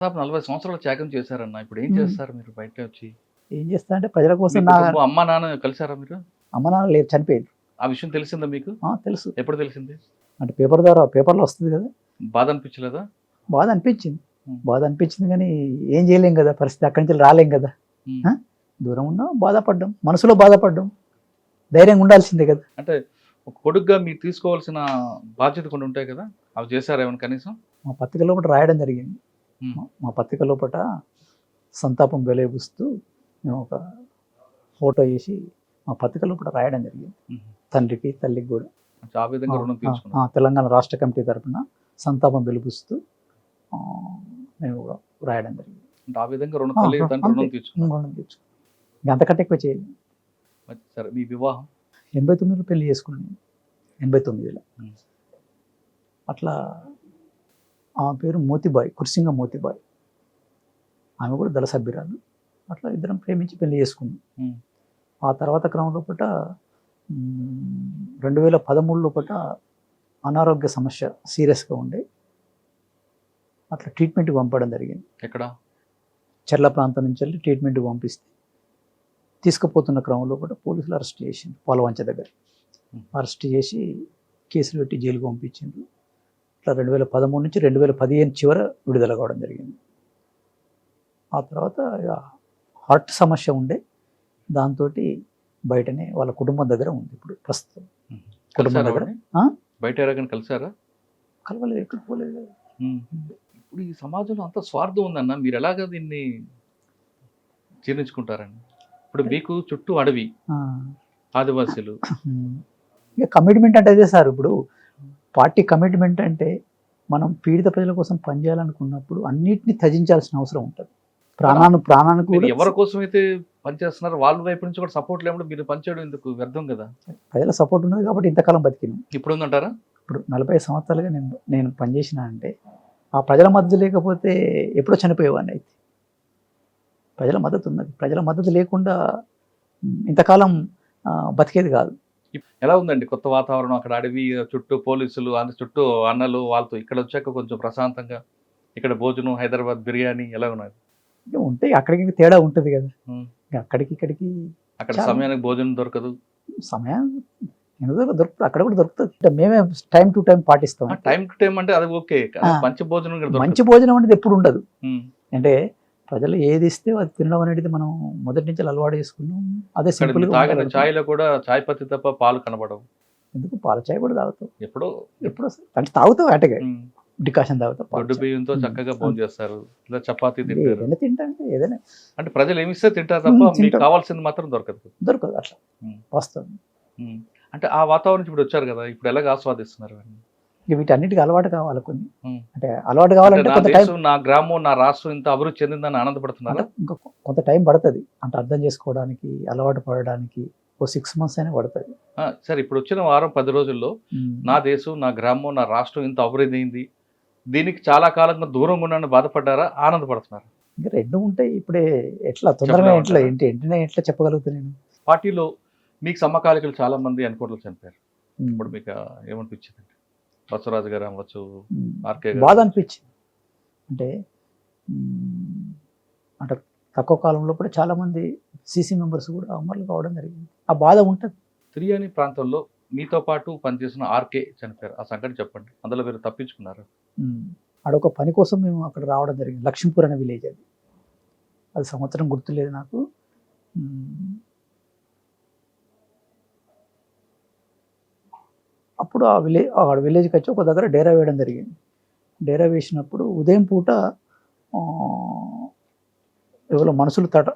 దాదాపు నలభై సంవత్సరాలు త్యాగం చేశారన్న. ఇప్పుడు ఏం. చేస్తారు మీరు బయట వచ్చి? ఏం చేస్తా అంటే ప్రజల కోసం నా కుటుంబం, అమ్మ నాన్న కలిసారా మీరు? అమ్మ నాన్న లేరు చనిపోయారు. ఆ విషయం తెలిసిందా మీకు? ఆ, తెలుసు. ఎప్పుడు తెలిసింది? అంటే పేపర్ ద్వారా పేపర్లో వస్తుంది కదా. బాధ అనిపించలేదా? బాధ అనిపించింది. బాధ అనిపించింది కానీ ఏం చేయలేం కదా పరిస్థితి అక్కడి నుంచి రాలేం కదా. ఆ? దూరం ఉన్నా బాధపడ్డాం మనసులో బాధపడ్డాం. ధైర్యంగా ఉండాల్సిందే కదా. అంటే ఒక కొడుకుగా మీరు తీసుకోవాల్సిన బాధ్యత కొన్ని ఉంటాయి కదా అవి చేశారా ఏమైనా కనీసం? మా పత్రిక లోపల రాయడం జరిగింది. మా- పత్రిక లోపల సంతాపం వెలేబుస్తూ మేము ఒక ఫోటో వేసి మా పత్రిక లోపల రాయడం జరిగింది. తండ్రికి తల్లికి కూడా. తెలంగాణ రాష్ట్ర కమిటీ తరపున సంతాపం వెలుపుస్తూ మేము కూడా రాయడం జరిగింది. ఆ విధంగా రుణం తీర్చుకున్నాం అంతకంటే ఎక్కువ చేయలేదు. సరే మీ వివాహం? ఎనభై తొమ్మిదిలో పెళ్ళి చేసుకున్నాను ఎనభై తొమ్మిదిలో. మ్మ్. అట్లా ఆమె పేరు మోతిబాయ్ కుర్సింగ మోతిబాయ్. ఆమె కూడా దళ సభ్యురాలు. అట్లా ఇద్దరం ప్రేమించి పెళ్ళి చేసుకున్నాం. ఆ తర్వాత క్రమంలో పట రెండు వేల పదమూడులో పట అనారోగ్య సమస్య సీరియస్గా ఉండే. అట్లా ట్రీట్మెంట్కి పంపడం జరిగింది. ఎక్కడ? చెర్ల ప్రాంతం నుంచి వెళ్ళి ట్రీట్మెంట్కి పంపిస్తే తీసుకుపోతున్న క్రమంలో కూడా పోలీసులు అరెస్ట్ చేసిండ్రు పోలవంచ దగ్గర. అరెస్ట్ చేసి కేసులు పెట్టి జైలుకు పంపించిండ్రు. అట్లా రెండు వేల పదమూడు నుంచి రెండు వేల పదిహేను చివర విడుదల కావడం జరిగింది ఆ తర్వాత ఇక హార్ట్ సమస్య ఉండే దాంతో బయటనే వాళ్ళ కుటుంబం దగ్గర ఉంది ఇప్పుడు ప్రస్తుతం కుటుంబం దగ్గర? బయట కలిసారా కలవలేదు ఎక్కడ పోలేదు. ఇప్పుడు ఈ సమాజంలో అంత స్వార్థం ఉందన్న మీరు ఎలాగ దీన్ని జీర్ణించుకుంటారండి ఇప్పుడు మీకు చుట్టూ అడవి. ఆదివాసీలు. ఇక కమిట్మెంట్ అంటే అదే సార్ ఇప్పుడు పార్టీ కమిట్మెంట్ అంటే మనం పీడిత ప్రజల కోసం పనిచేయాలనుకున్నప్పుడు అన్నిటిని త్యజించాల్సిన అవసరం ఉంటుంది. ప్రాణాన్ని ప్రాణానికి ఎవరి కోసం అయితే పనిచేస్తున్నారు వాళ్ళ వైపు నుంచి కూడా సపోర్ట్ లేకుండా మీరు పనిచేయడం ఎందుకు వ్యర్థం కదా? ప్రజల సపోర్ట్ ఉన్నది కాబట్టి ఇంతకాలం బతికినాం. ఇప్పుడు ఉందంటారా? ఇప్పుడు నలభై సంవత్సరాలుగా నేను నేను పనిచేసిన అంటే ఆ ప్రజల మద్దతు లేకపోతే ఎప్పుడో చనిపోయేవాడిని అయితే. ప్రజల మద్దతు ఉన్నది. ప్రజల మద్దతు లేకుండా ఇంతకాలం బతికేది కాదు. ఎలా ఉందండి కొత్త వాతావరణం? అక్కడ అడవి చుట్టూ పోలీసులు అన్ని చుట్టూ అన్నలు వాళ్ళతో ఇక్కడ వచ్చాక కొంచెం ప్రశాంతంగా ఇక్కడ భోజనం హైదరాబాద్ బిర్యానీ ఎలా ఉన్నది ఇక ఉంటే అక్కడికి తేడా ఉంటుంది కదా. అక్కడికి ఇక్కడికి అక్కడ. సమయానికి భోజనం దొరకదు? సమయం దొరుకుతుంది. అక్కడ కూడా దొరుకుతుంది. మేమే టైం టు టైం పాటిస్తాం. టైం టు టైం అంటే అది ఓకే. మంచి భోజనం. మంచి భోజనం అనేది ఎప్పుడు ఉండదు. అంటే ప్రజలు ఏది ఇస్తే అది తినడం అనేది మనం మొదటి నుంచి అలవాటు చేసుకున్నాం అదే సింపుల్ తాగిన ఛాయ్లో కూడా చాయ్ పత్తి తప్ప పాలు కనబడవు ఎందుకు పాల చాయ్ కూడా తాగుతాం ఎప్పుడో ఎప్పుడు వస్తుంది? అంటే తాగుతాం అటగా. డికాషన్ తాగుతాం దొడ్డు చాయ్. బియ్యంతో. చక్కగా భోజనం చేస్తారు ఇలా చపాతీ తింటారు ఏదైనా ఏదైనా అంటే ప్రజలు ఏమి ఇస్తే తింటారు తప్ప మీకు. కావాల్సింది మాత్రం దొరకదు దొరకదు అట్లా ఉమ్. అంటే ఆ వాతావరణం ఇప్పుడు వచ్చారు కదా ఇప్పుడు ఎలాగ ఆస్వాదిస్తున్నారు? ఇక వీటన్నిటికీ అలవాటు కావాలి కొన్ని. అంటే అలవాటు కావాలంటే నా కొంత టైం నా గ్రామం నా రాష్ట్రం ఇంత అభివృద్ధి చెందిందని ఆనందపడుతున్నారా? ఇంకా కొంత టైం పడుతుంది. అంటే అర్థం చేసుకోవడానికి అలవాటు పడడానికి ఓ సిక్స్ మంత్స్ అయినా పడుతుంది. సరే ఇప్పుడు వచ్చిన వారం పది రోజుల్లో నా దేశం నా గ్రామం నా రాష్ట్రం ఇంత అభివృద్ధి అయింది. దీనికి చాలా కాలంగా దూరంగా ఉన్నాను బాధపడ్డారా? ఆనందపడుతున్నారు? ఇంకా రెండు ఉంటాయి. ఇప్పుడే ఎట్లా తొందరగా? ఎట్లా? ఏంటి? వెంటనే ఎట్లా చెప్పగలుగుతా నేను? పార్టీలో మీకు సమకాలికలు చాలా మంది అనుకోవట్లు చనిపోయారు. ఇప్పుడు మీకు ఏమనిపించింది? బసవరాజు గారు అవ్వచ్చు. ఆర్కే బాధ అనిపించింది. అంటే అంటే తక్కువ కాలంలో కూడా చాలా మంది సీసీ మెంబర్స్ కూడా అమరులు కావడం జరిగింది. ఆ బాధ ఉంటుంది. తిరియాని ప్రాంతంలో మీతో పాటు పనిచేసిన ఆర్కే చనిపోయారు. ఆ సంగతి చెప్పండి. అందులో మీరు తప్పించుకున్నారు. ఆడొక పని కోసం మేము అక్కడ రావడం జరిగింది. లక్ష్మీపూర్ అనే విలేజ్ అది. అది సంవత్సరం గుర్తులేదు నాకు. అప్పుడు ఆ విలేజ్ ఆ విలేజ్కి వచ్చి ఒక దగ్గర డేరా వేయడం జరిగింది. డేరా వేసినప్పుడు ఉదయం పూట ఎవరో మనుషులు తట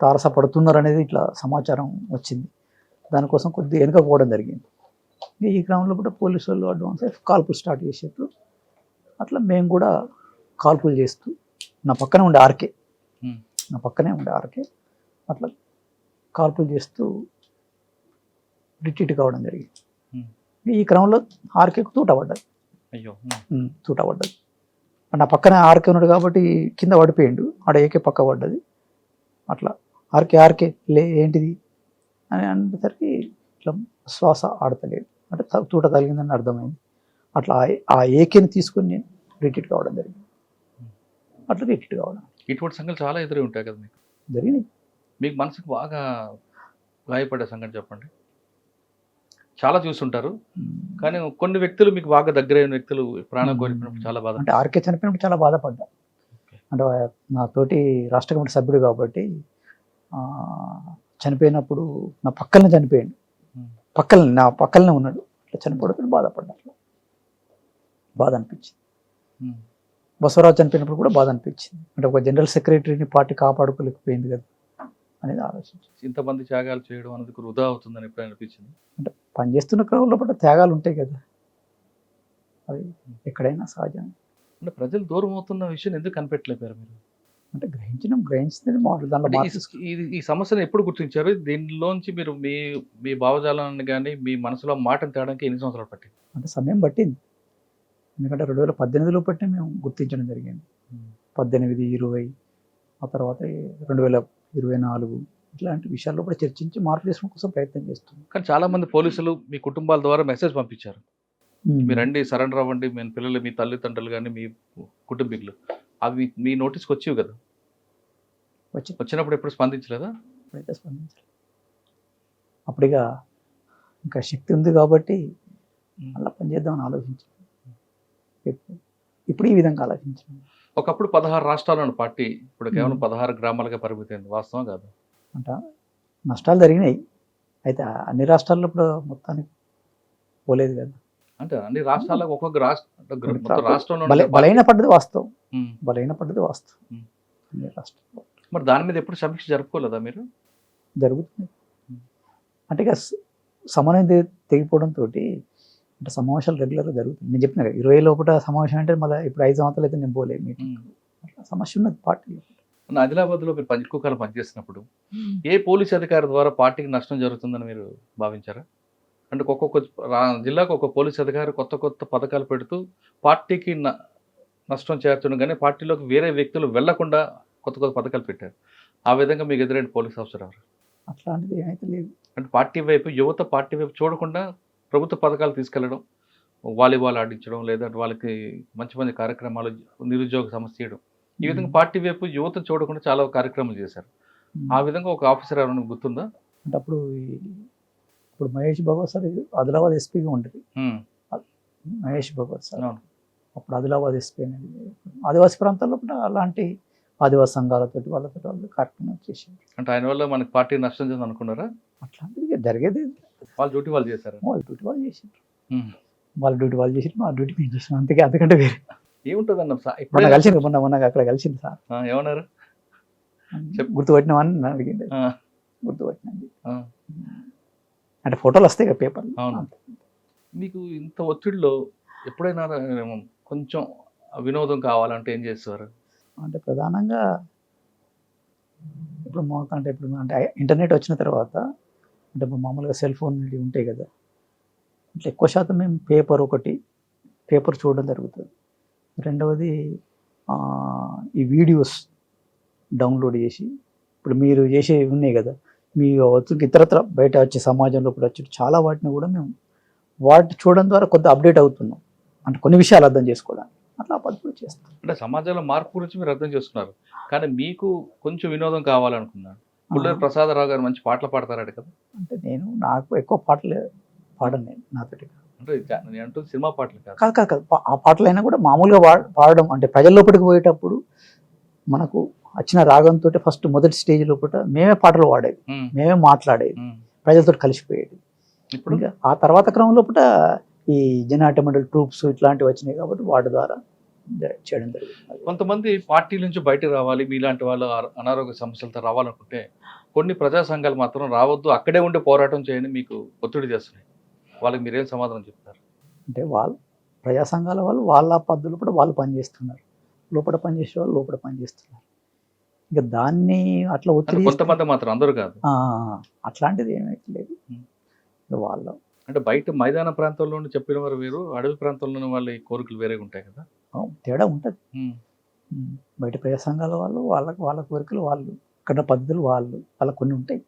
తారసపడుతున్నారు అనేది ఇట్లా సమాచారం వచ్చింది. దానికోసం కొద్దిగా వెనుకపోవడం జరిగింది. ఈ క్రమంలో కూడా పోలీసు వాళ్ళు అడ్వాన్స్ అయ్యి కాల్పులు స్టార్ట్ చేసేట్టు అట్లా మేము కూడా కాల్పులు చేస్తూ నా పక్కనే ఉండే ఆర్కే. నా పక్కనే ఉండే ఆర్కే. అట్లా కాల్పులు చేస్తూ రిట్రీట్ కావడం జరిగింది. ఈ క్రమంలో ఆర్కేకు తూట పడ్డది అయ్యో తూట పడ్డది నా పక్కనే ఆర్కే ఉన్నాడు కాబట్టి కింద పడిపోయిండు. ఆడ ఏకే పక్క పడ్డది. అట్లా ఆర్కే ఆర్కే లే ఏంటిది? అని అనేసరికి ఇట్లా శ్వాస ఆడతలేదు. అంటే తూట తగిలిందని అర్థమైంది. అట్లా ఆ- ఆ ఏకేని తీసుకొని నేను రిట్రీట్ కావడం జరిగింది. అట్లా రియాక్ట్ కావడం. ఇటువంటి సంఘటనలు చాలా ఎదురై ఉంటాయి కదా మీకు? జరిగినాయి. మీకు మనసుకు బాగా గాయపడే సంఘటన చెప్పండి. చాలా చూస్తుంటారు. కానీ కొన్ని వ్యక్తులు మీకు బాగా దగ్గరైన వ్యక్తులు ప్రాణం కోల్పోయినప్పుడు చాలా బాధ అంటే ఆర్కే చనిపోయినప్పుడు చాలా బాధపడ్డా. అంటే నా తోటి రాష్ట్ర కమిటీ సభ్యుడు కాబట్టి చనిపోయినప్పుడు నా పక్కనే చనిపోయాడు. పక్కన నా పక్కనే ఉన్నాడు. అట్లా చనిపోవడం బాధపడ్డా. అట్లా బాధ అనిపించింది. బసవరాజు చనిపోయినప్పుడు కూడా బాధ అనిపించింది. అంటే ఒక జనరల్ సెక్రటరీని పార్టీ కాపాడుకోలేకపోయింది కదా. అనేది ఆలోచించి. ఇంతమంది త్యాగాలు చేయడం అనేది వృధా అవుతుందని ఎప్పుడైనా అనిపించింది? పనిచేస్తున్న క్రమంలో పట్ల త్యాగాలు ఉంటాయి కదా. అది ఎక్కడైనా సహజం అంటే ప్రజలు దూరం అవుతున్న విషయం ఎందుకు కనిపెట్టలేపారు మీరు? అంటే గ్రహించడం గ్రహించింది మోడల్ దాంట్లో అంటే మార్పు ఈ- సమస్యను ఎప్పుడు గుర్తించారు? దీనిలోంచి మీరు మీ మీ భావజాలాన్ని కానీ మీ మనసులో మాటను తేడానికి ఎన్ని సంవత్సరాలు పట్టింది? అంటే సమయం పట్టింది. ఎందుకంటే రెండు వేల పద్దెనిమిదిలో పట్టి మేము గుర్తించడం జరిగింది. పద్దెనిమిది ఇరవై ఆ తర్వాత రెండు వేల ఇరవై నాలుగు ఇట్లాంటి విషయాల్లో కూడా చర్చించి మార్పు చేసుకోవడం కోసం ప్రయత్నం చేస్తున్నాం. కానీ చాలా మంది పోలీసులు మీ కుటుంబాల ద్వారా మెసేజ్ పంపించారు. మీరు రండి సరెండర్ అవ్వండి మీ పిల్లలు మీ తల్లిదండ్రులు కానీ మీ కుటుంబీకులు అవి మీ నోటీస్కి వచ్చేవి కదా? వచ్చి వచ్చినప్పుడు ఎప్పుడు స్పందించలేదా? అయితే స్పందించాలి అప్పుడిగా ఇంకా శక్తి ఉంది కాబట్టి అలా పనిచేద్దామని ఆలోచించాను ఇప్పుడు ఈ విధంగా ఆలోచించాను ఒకప్పుడు పదహారు రాష్ట్రాలను పార్టీ ఇప్పుడు కేవలం. పదహారు గ్రామాలుగా పరిమితమైంది. వాస్తవం కాదు. అంటే. నష్టాలు జరిగినాయి. అయితే అన్ని రాష్ట్రాల్లో ఇప్పుడు మొత్తానికి పోలేదు కదా. అంటే అన్ని రాష్ట్రాలకు ఒక్కొక్క రాష్ట్ర రాష్ట్రంలో. బలైన పడ్డది వాస్తవం. బలైన పడ్డది వాస్తవం. అన్ని రాష్ట్రాల్లో. మరి దాని మీద ఎప్పుడు సమీక్ష జరుపుకోలేదా మీరు? జరుగుతుంది. అంటే ఇక సమన్వయం తెగి- తెగిపోవడంతో అంటే సమావేశాలు రెగ్యులర్గా జరుగుతుంది నేను చెప్పిన ఇరవై లోపల సమావేశం అంటే మళ్ళీ ఇప్పుడు ఐదు సంవత్సరాలు అయితే నేను పోలేదు మీకు. అట్లా సమస్య ఉన్నది పార్టీలో ఆదిలాబాద్లో మీరు పని ఎక్కువ కాలం పనిచేసినప్పుడు ఏ పోలీస్ అధికారి ద్వారా పార్టీకి నష్టం జరుగుతుందని మీరు భావించారా? అంటే ఒక్కొక్క జిల్లాకు ఒక పోలీస్ అధికారి కొత్త కొత్త పథకాలు పెడుతూ పార్టీకి నష్టం చేరుతుండగా కానీ పార్టీలోకి వేరే వ్యక్తులు వెళ్ళకుండా కొత్త కొత్త పథకాలు పెట్టారు. ఆ విధంగా మీకు ఎదురైన పోలీస్ ఆఫీసర్ ఎవరు? అట్లాంటిది ఏమైతే లేదు. అంటే పార్టీ వైపు యువత పార్టీ వైపు చూడకుండా ప్రభుత్వ పథకాలు తీసుకెళ్ళడం వాలీబాల్ ఆడించడం లేదా వాళ్ళకి మంచి మంచి కార్యక్రమాలు నిరుద్యోగ సమస్య చేయడం. ఈ విధంగా పార్టీ వైపు యువత చూడకుండా చాలా కార్యక్రమాలు చేశారు. ఆ విధంగా ఒక ఆఫీసర్ ఎవరైనా గుర్తుందా? అంటే అప్పుడు ఇప్పుడు మహేష్ భగవత్ సార్ ఆదిలాబాద్ ఎస్పీగా ఉంటుంది. ఉమ్, మహేష్ భగవత్ సార్. అప్పుడు ఆదిలాబాద్ ఎస్పీ అనేది ఆదివాసీ ప్రాంతాల్లో కూడా అలాంటి ఆదివాసీ సంఘాలతోటి వాళ్ళతో వాళ్ళు కార్యక్రమం చేసారు అంటే ఆయన వల్ల మనకి పార్టీ నష్టం చెంది అనుకున్నారా? అట్లాంటిది జరిగేది వాళ్ళ డ్యూటీ వాళ్ళు చేశారు? వాళ్ళ డ్యూటీ వాళ్ళు చేసారు వాళ్ళ డ్యూటీ వాళ్ళు చేసి మా డ్యూటీ మేము చేసినాం అంతకే అంతకంటే వేరే. ఏముంటుంది అన్న సా- మొన్న కలిసింది మొన్న మొన్న అక్కడ కలిసింది సార్. ఏమన్నారు? చెప్పు. గుర్తుపట్టినామని నన్ను అడిగింది గుర్తుపట్టినండి. అంటే ఫోటోలు వస్తాయి కదా పేపర్. మీకు ఇంత ఒత్తిడిలో ఎప్పుడైనా కొంచెం వినోదం కావాలంటే ఏం చేస్తారు అంటే ప్రధానంగా ఇప్పుడు మాకు అంటే ఇప్పుడు అంటే ఇంటర్నెట్ వచ్చిన తర్వాత అంటే మామూలుగా సెల్ ఫోన్ ఉంటాయి కదా. అంటే ఎక్కువ శాతం మేము పేపర్ ఒకటి పేపర్ చూడడం జరుగుతుంది. రెండవది ఈ వీడియోస్ డౌన్లోడ్ చేసి ఇప్పుడు మీరు చేసేవి ఉన్నాయి కదా. మీ ఇతరత్ర బయట వచ్చే సమాజంలో ఇప్పుడు వచ్చి చాలా వాటిని కూడా మేము వాటి చూడడం ద్వారా కొద్ది అప్డేట్ అవుతున్నాం. అంటే కొన్ని విషయాలు అర్థం చేసుకోవడానికి. అట్లా ఆ చేస్తాం. అంటే సమాజంలో మార్పు గురించి మీరు అర్థం చేస్తున్నారు కానీ మీకు కొంచెం వినోదం కావాలనుకున్నాను. పుల్లూరు ప్రసాదరావు గారు మంచి పాటలు పాడతారట కదా. అంటే నేను నాకు ఎక్కువ పాటలు పాడను నేను నాతోటి అంటే అంటూ సినిమా పాటలు కాదు. కాదు కాదు ఆ పాటలైనా కూడా మామూలుగా పాడడం అంటే ప్రజల లోపలికి పోయేటప్పుడు మనకు వచ్చిన రాగంతో ఫస్ట్ మొదటి స్టేజ్ లోపల మేమే పాటలు ఉమ్, మేమే. మాట్లాడేది. ఉమ్. ప్రజలతో కలిసిపోయేది. ఇప్పుడు? ఇంకా ఆ తర్వాత క్రమం లోపల ఈ జన ఆటోమేటిక్ ట్రూప్స్ ఇట్లాంటివి వచ్చినాయి కాబట్టి వాటి ద్వారా చేయడం జరిగింది కొంతమంది పార్టీ నుంచి బయటకు రావాలి మీలాంటి వాళ్ళు అనారోగ్య సమస్యలతో రావాలనుకుంటే కొన్ని ప్రజా సంఘాలు మాత్రం రావద్దు అక్కడే ఉండి పోరాటం చేయండి మీకు ఒత్తిడి చేస్తున్నాయి వాళ్ళకి మీరేం సమాధానం చెప్తారు? అంటే వాళ్ళు ప్రజా సంఘాల వాళ్ళు వాళ్ళ పద్ధతులు కూడా వాళ్ళు పనిచేస్తున్నారు. లోపల పనిచేసే వాళ్ళు లోపల పనిచేస్తున్నారు ఇంకా దాన్ని అట్లా అంటే ఒత్తిడి కొంతమంది మాత్రం అందరూ కాదు. అట్లాంటిది ఏమైతే లేదు. వాళ్ళ అంటే బయట మైదాన ప్రాంతంలో చెప్పిన వారు వేరు అడవి ప్రాంతంలోని వాళ్ళ కోరికలు వేరేగా ఉంటాయి కదా? తేడా ఉంటుంది. బయట ప్రజా సంఘాల వాళ్ళు వాళ్ళకి వాళ్ళ కోరికలు వాళ్ళు ఇక్కడ పద్ధతులు వాళ్ళు వాళ్ళకి కొన్ని ఉంటాయి.